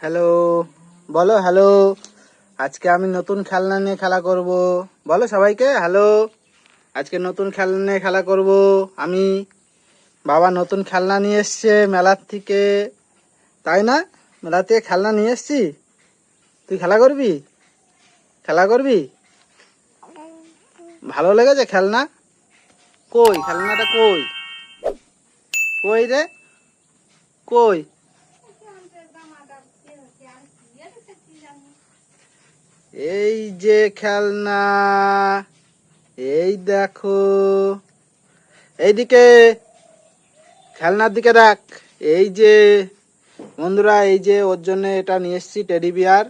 Hello বলো hello আজকে আমি নতুন খেলনা নিয়ে খেলা করব। বলো সবাইকে হ্যালো আজকে নতুন খেলনা নিয়ে খেলা করব। আমি বাবা নতুন খেলনা নিয়ে এসছে মেলার থেকে। তাই না? মেলা থেকে খেলনা নিয়ে এসছি? তুই খেলা করবি? খেলা করবি? ভালো লেগেছে খেলনা? কই? খেলনাটা কই? কই রে? কই? এই যে খেলনা, এই দেখো। এইদিকে, খেলনার দিকে দেখ। এই যে, বন্ধুরা, এই যে ওর জন্য এটা নিয়ে এসছি টেডি বিয়ার।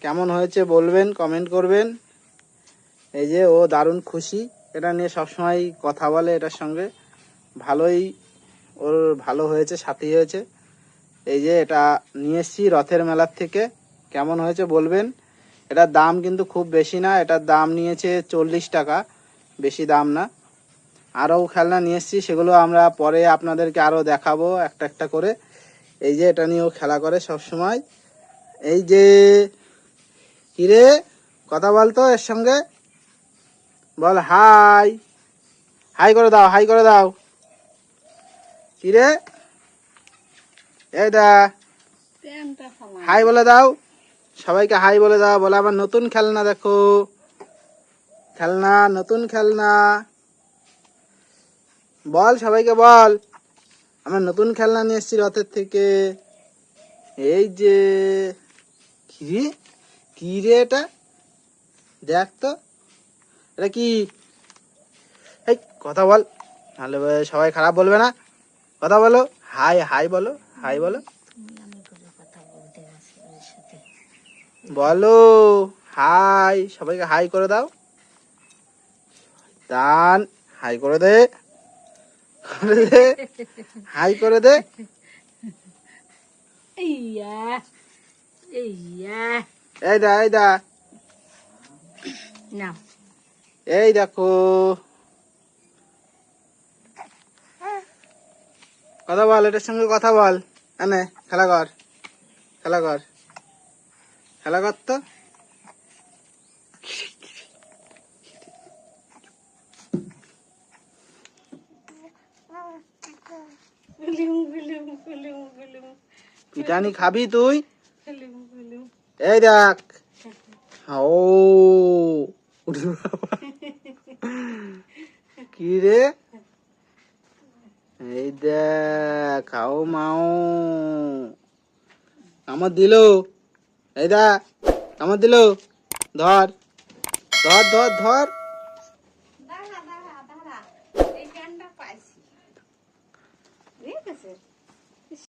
কেমন হয়েছে বলবেন কমেন্ট করবেন। এই যে ও দারুণ খুশি। এটা নিয়ে সবসময় কথা বলে এটার সঙ্গে। ভালোই, ওর ভালো হয়েছে, সাথী হয়েছে। এই যে এটা নিয়ে এসছি রথের মেলার থেকে। কেমন হয়েছে বলবেন? এটার দাম কিন্তু খুব বেশি না এটার দাম নিয়েছে চল্লিশ টাকা বেশি দাম না। আরও খেলনা নিয়ে এসছি সেগুলো আমরা পরে আপনাদেরকে আরও দেখাবো একটা একটা করে। এই যে এটা নিয়েও খেলা করে সব সময়। এই যে কিরে কথা বলতো এর সঙ্গে। বল হাই। হাই করে দাও হাই করে দাও। কিরে এই দা হাই বলে দাও। সবাইকে হাই বলে দাও, বলে আমার নতুন খেলনা দেখো। খেলনা, নতুন খেলনা। বল সবাইকে বল। আমার নতুন খেলনা নিয়ে এসেছি রথের থেকে। এই যে, কি রে? কি রে এটা? দেখ তো। এটা কি? এই, কথা বল। নাহলে সবাই খারাপ বলবে না। কথা বলো। হাই হাই বলো হাই বলো। বলো হাই সবাইকে হাই করে দাও। দান হাই করে দে। করে দে হাই করে দে। এই দা এই দা। না এই দেখো। কথা বল এটার সঙ্গে কথা বল। এনে খেলা কর খেলা কর। খেলা কর তো গুলুম গুলুম গুলুম গুলুম পিটানি খাবি তুই? এই দেখ। ও কি রে? এই দেখ খাও মাও। আমার দিল। এই দেখ আমার দিল? ধর। ধর ধর ধর। ঠিক আছে?